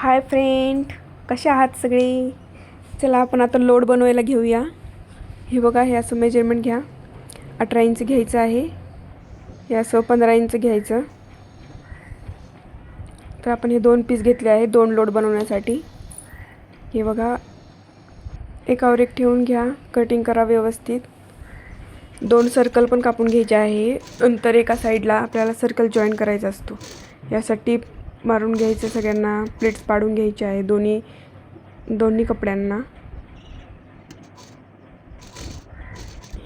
Hi friend कसे आहात सगळे? चला आपण आता लोड बनवायला घेऊया. हे बघा हे असं मेजरमेंट घ्या. अठरा इंच घ्यायचं आहे. हे असं पंधरा इंच घ्यायचं. तर आपण हे दोन पीस घेतले आहे दोन लोड बनवण्यासाठी. हे बघा एकावर एक ठेवून घ्या. कटिंग करा व्यवस्थित. दोन सर्कल पण कापून घ्यायचे आहे. नंतर एका साईडला आपल्याला सर्कल जॉईन करायचा असतो. यासाठी मारून घ्यायचं सगळ्यांना प्लेट्स पाडून घ्यायचे आहे दोन्ही दोन्ही कपड्यांना.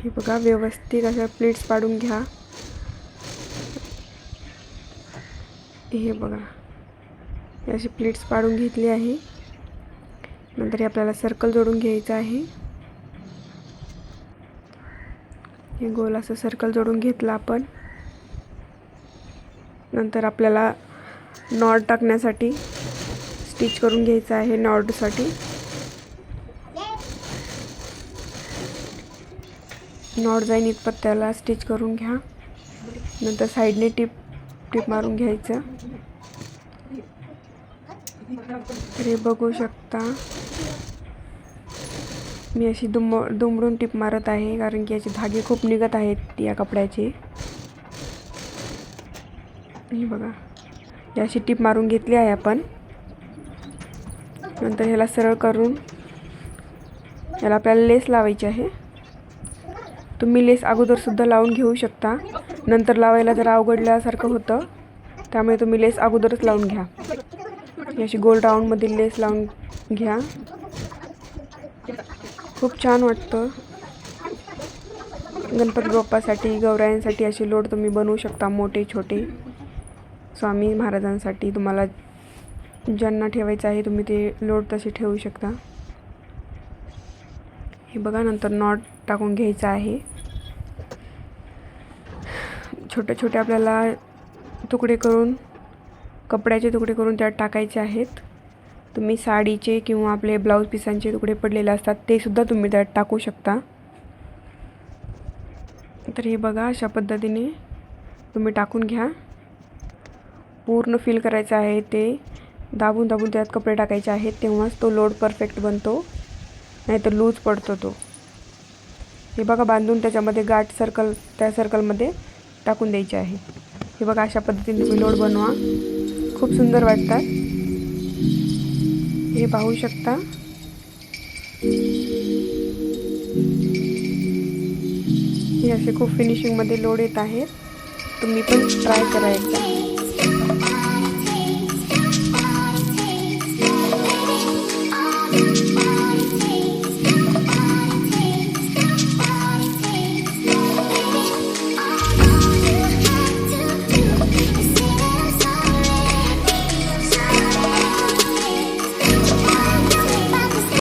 हे बघा व्यवस्थित अशा प्लेट्स पाडून घ्या. हे बघा अशी प्लेट्स पाडून घेतली आहे. नंतर हे आपल्याला सर्कल जोडून घ्यायचं आहे. हे गोल असं सर्कल जोडून घेतलं आपण. नंतर आपल्याला नॉट टाकण्यासाठी स्टिच करून घ्यायचं आहे नॉटसाठी. नॉट जाईन इतपत त्याला स्टिच करून घ्या. नंतर साईडने टिप टिप मारून घ्यायचं. तर हे बघू शकता. मी अशी दुम दुमडून टिप मारत आहे कारण की याचे धागे खूप निघत आहेत या कपड्याचे. हे बघा. अशी टिप मारून घेतली आहे आपण. नंतर ह्याला सरळ करून याला आपल्याला लेस लावायची आहे. तुम्ही लेस अगोदरसुद्धा लावून घेऊ शकता. नंतर लावायला जरा अवघडल्यासारखं होतं. त्यामुळे तुम्ही लेस अगोदरच लावून घ्या. ही अशी गोल राऊंडमध्ये लेस लावून घ्या. खूप छान वाटतं. गणपती बाप्पासाठी गौरायांसाठी असे लोड तुम्ही बनवू शकता मोठे छोटे. स्वामी महाराजांसाठी तुम्हाला ज्यांना ठेवायचं आहे तुम्ही ते लोड तसे ठेवू शकता. हे बघा नंतर नॉट टाकून घ्यायचं आहे. छोटे छोटे आपल्याला तुकडे करून कपड्याचे तुकडे करून त्यात टाकायचे आहेत. तुम्ही साडीचे किंवा आपले ब्लाऊज पिसांचे तुकडे पडलेले असतात ते सुद्धा तुम्ही त्यात टाकू शकता. तर हे बघा अशा पद्धतीने तुम्ही टाकून घ्या. पूर्ण फिल करायचं आहे ते दाबून दाबून त्यात कपडे टाकायचे आहेत तेव्हाच तो लोड परफेक्ट बनतो. नाहीतर लूज पडतो तो. हे बघा बांधून त्याच्यामध्ये गाठ सर्कल त्या सर्कलमध्ये टाकून द्यायचे आहे. हे बघा अशा पद्धतीने तुम्ही लोड बनवा. खूप सुंदर वाटतात. हे पाहू शकता. हे असे खूप फिनिशिंगमध्ये लोड येत आहेत. तुम्ही पण ट्राय करा एकदा.